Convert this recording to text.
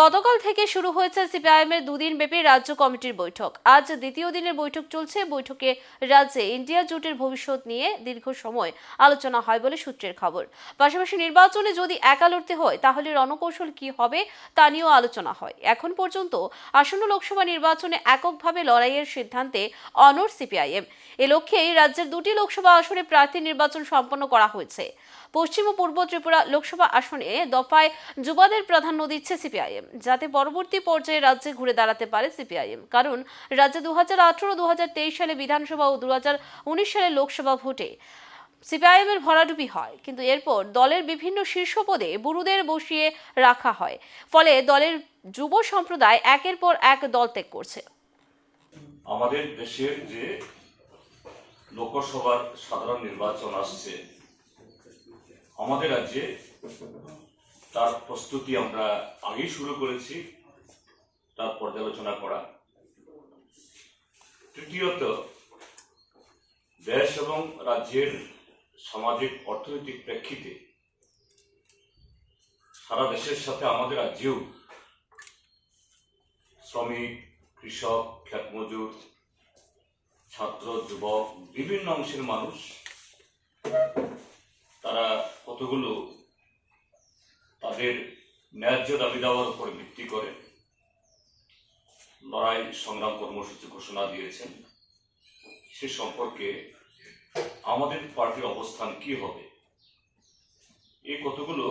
গতকাল থেকে শুরু হয়েছে সিপিআইএমের দুদিন ব্যাপী রাজ্য কমিটির বৈঠক। আজ দ্বিতীয় দিনের বৈঠক চলছে। বৈঠকে রাজ্যে ইন্ডিয়া জোটের ভবিষ্যৎ নিয়ে দীর্ঘ সময় আলোচনা হয় বলে সূত্রের খবর। পাশাপাশি নির্বাচনে যদি একা লড়তে হয়, তাহলে রণকৌশল কি হবে তা নিয়েও আলোচনা হয়। এখন পর্যন্ত আসন্ন লোকসভা নির্বাচনে এককভাবে লড়াইয়ের সিদ্ধান্তে অনর সিপিআইএম। এ লক্ষ্যেই রাজ্যের দুটি লোকসভা আসনে প্রার্থী নির্বাচন সম্পন্ন করা হয়েছে। পশ্চিম ও পূর্ব ত্রিপুরা লোকসভা আসনে দফায় যুবাদের প্রাধান্য দিচ্ছে সিপিআইএম। যাতে পরবর্তী পর্যায়ে রাজ্যে ঘুরে দাঁড়াতে পারে সিপিআইএম। কারণ রাজ্যে দু হাজার আঠারো দু হাজার তেইশ সালে বিধানসভা ও দু হাজার উনিশ সালে লোকসভা ভোটে সিপিআইএম এর ভরাডুবি হয়। কিন্তু এরপর দলের বিভিন্ন শীর্ষ পদে বুড়ুদের বসিয়ে রাখা হয়। ফলে দলের যুব সম্প্রদায় একের পর এক দল ত্যাগ করছে। আমাদের দেশের যে লোকসভার সাধারণ নির্বাচন আসছে, আমাদের রাজ্যে তার প্রস্তুতি আমরা আগেই শুরু করেছি, তার পর্যালোচনা করা। তৃতীয়ত, দেশ এবং রাজ্যের সামাজিক অর্থনৈতিক প্রেক্ষিতে সারা দেশের সাথে আমাদের রাজ্যেও শ্রমিক, কৃষক খ্যাতমজুর ছাত্র, যুবক, বিভিন্ন অংশের মানুষ তারা কতগুলো তাদের ন্যায্য দাবি দেওয়ার উপর ভিত্তি করে লড়াই, সংগ্রাম কর্মসূচি ঘোষণা দিয়েছেন। সে সম্পর্কে আমাদের পার্টির অবস্থান কি হবে? এই কতগুলো